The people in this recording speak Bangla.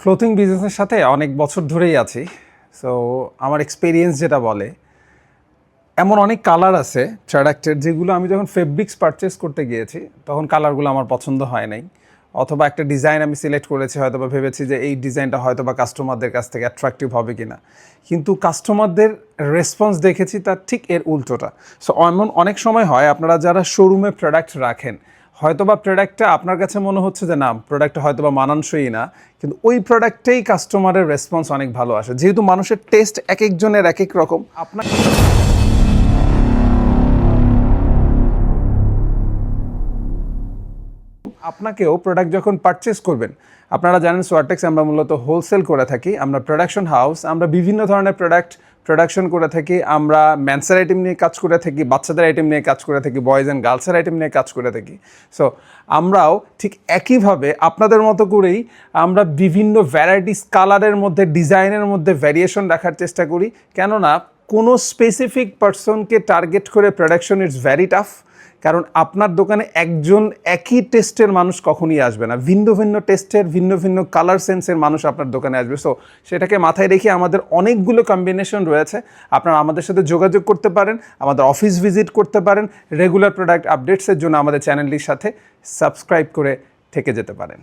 ক্লোথিং বিজনেসের সাথে অনেক বছর ধরেই আছি। সো আমার এক্সপিরিয়েন্স যেটা বলে, এমন অনেক কালার আছে প্রোডাক্টের যেগুলো আমি যখন ফেব্রিক্স পারচেস করতে গিয়েছি, তখন কালারগুলো আমার পছন্দ হয় নাই। অথবা একটা ডিজাইন আমি সিলেক্ট করেছি হয়তো বা ভেবেছি যে এই ডিজাইনটা হয়তো বা কাস্টমারদের কাছ থেকে অ্যাট্রাকটিভ হবে কিনা। কিন্তু কাস্টমারদের রেসপন্স দেখেছি, তার ঠিক এর উল্টোটা। সো এমন অনেক সময় হয়, আপনারা যারা শোরুমে প্রোডাক্ট রাখেন হয়তোবা প্রোডাক্টটা আপনার কাছে মনে হচ্ছে যে না প্রোডাক্টটা হয়তোবা মানানসই না, কিন্তু ওই প্রোডাক্টেই কাস্টমারের রেসপন্স অনেক ভালো আসে। যেহেতু মানুষের টেস্ট এক একজনের এক এক রকম। আপনার আপনাকেও প্রোডাক্ট যখন পারচেস করবেন, আপনারা জানেন সোয়ারটেক্স আমরা মূলত হোলসেল করে থাকি, আমরা প্রোডাকশন হাউস আমরা বিভিন্ন ধরনের প্রোডাক্ট প্রোডাকশন করে থাকি, আমরা ম্যান্সের আইটেম নিয়ে কাজ করে থাকি, বাচ্চাদের আইটেম নিয়ে কাজ করে থাকি বয়েজ অ্যান্ড গার্লসের আইটেম নিয়ে কাজ করে থাকি। সো আমরাও ঠিক একইভাবে আপনাদের মতো করেই আমরা বিভিন্ন ভ্যারাইটিস কালারের মধ্যে ডিজাইনের মধ্যে ভ্যারিয়েশন রাখার চেষ্টা করি। কেননা কোনো স্পেসিফিক পার্সনকে টার্গেট করে প্রোডাকশন ইটস ভ্যারি টাফ কারণ আপনার দোকানে একজন একই টেস্টের মানুষ কখনই আসবে না। ভিন্ন ভিন্ন টেস্টের ভিন্ন ভিন্ন কালার সেন্সের মানুষ আপনার দোকানে আসবে। সো সেটাকে মাথায় রেখে আমাদের অনেকগুলো কম্বিনেশন রয়েছে। আপনারা আমাদের সাথে যোগাযোগ করতে পারেন, আমাদের অফিস ভিজিট করতে পারেন রেগুলার প্রোডাক্ট আপডেটসের জন্য আমাদের চ্যানেলটির সাথে সাবস্ক্রাইব করে থেকে যেতে পারেন।